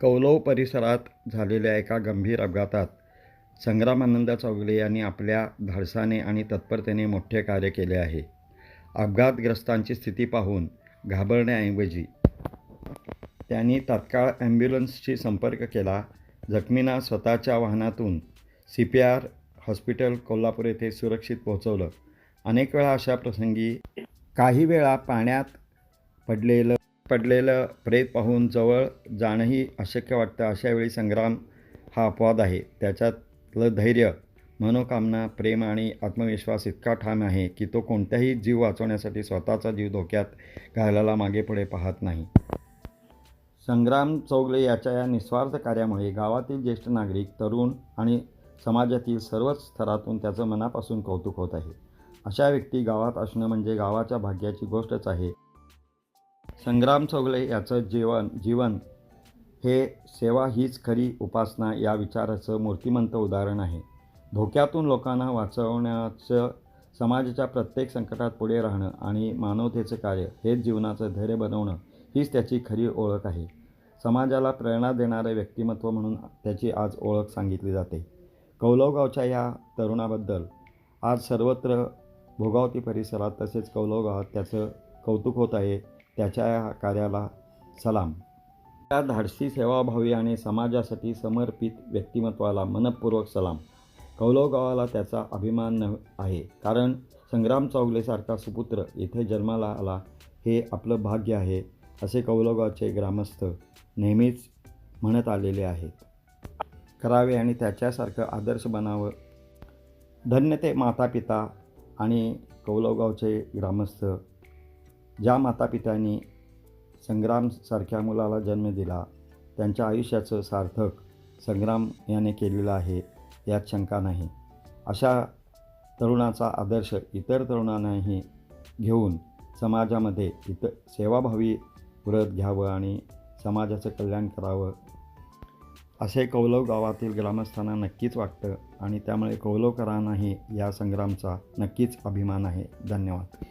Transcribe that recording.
कौलव परिसरात झालेल्या एका गंभीर अपघातात संग्रामानंद चौगले यांनी आपल्या धाडसाने आणि तत्परतेने मोठे कार्य केले आहे. अपघातग्रस्तांची स्थिती पाहून घाबरण्याऐवजी त्यांनी तात्काळ ॲम्ब्युलन्सशी संपर्क केला. जखमींना स्वतःच्या वाहनातून C P R hospital Kolhapur येथे सुरक्षित पोहोचवलं. अनेक वेळा अशा प्रसंगी काही वेळा पाण्यात पडलेलं पडलेलं प्रेत पाहून जवळ जाणंही अशक्य वाटतं अशावेळी संग्राम हा अपवाद आहे. त्याच्यातलं धैर्य मनोकामना प्रेम आणि आत्मविश्वास इतका ठाम आहे की तो कोणत्याही जीव वाचवण्यासाठी स्वतःचा जीव धोक्यात घालायला मागे पुढे पाहत नाही. संग्राम चौगले याच्या या निस्वार्थ कार्यामुळे गावातील ज्येष्ठ नागरिक तरुण आणि समाजातील सर्वच स्तरातून त्याचं मनापासून कौतुक होत आहे. अशा व्यक्ती गावात असणं म्हणजे गावाच्या भाग्याची गोष्टच आहे. संग्राम चौगले याचं जीवन जीवन हे सेवा हीच खरी उपासना या विचाराचं मूर्तिमंत उदाहरण आहे. धोक्यातून लोकांना वाचवण्याचं समाजाच्या प्रत्येक संकटात पुढे राहणं आणि मानवतेचं कार्य हेच जीवनाचं धैर्य बनवणं हीच त्याची खरी ओळख आहे. समाजाला प्रेरणा देणारे व्यक्तिमत्व म्हणून त्याची आज ओळख सांगितली जाते. कौलवगावच्या या तरुणाबद्दल आज सर्वत्र भोगावती परिसरात तसेच कौलवगावात त्याचं कौतुक होत आहे. त्याच्या या कार्याला सलाम. त्या धाडसी सेवाभावी आणि समाजासाठी समर्पित व्यक्तिमत्वाला मनपूर्वक सलाम. कौलव गावाला त्याचा अभिमान न आहे कारण संग्राम चौगलेसारखा सुपुत्र इथे जन्माला आला हे आपलं भाग्य आहे असे कौलवगावचे ग्रामस्थ नेहमीच म्हणत आलेले आहेत. करावे आणि त्याच्यासारखं आदर्श बनावं. धन्य ते माता पिता आणि कौलवगावचे ग्रामस्थ ज्या मातापित्यांनी संग्रामसारख्या मुलाला जन्म दिला त्यांच्या आयुष्याचं सार्थक संग्राम याने केलेलं आहे यात शंका नाही. अशा तरुणाचा आदर्श इतर तरुणांनाही घेऊन समाजामध्ये इतर सेवाभावी व्रत घ्यावं आणि समाजाचं कल्याण करावं. असे कौलव गावातील ग्रामस्थांना नक्कीच वाटतं आणि त्यामुळे कौलवकरांनाही या संग्रामचा नक्कीच अभिमान आहे. धन्यवाद.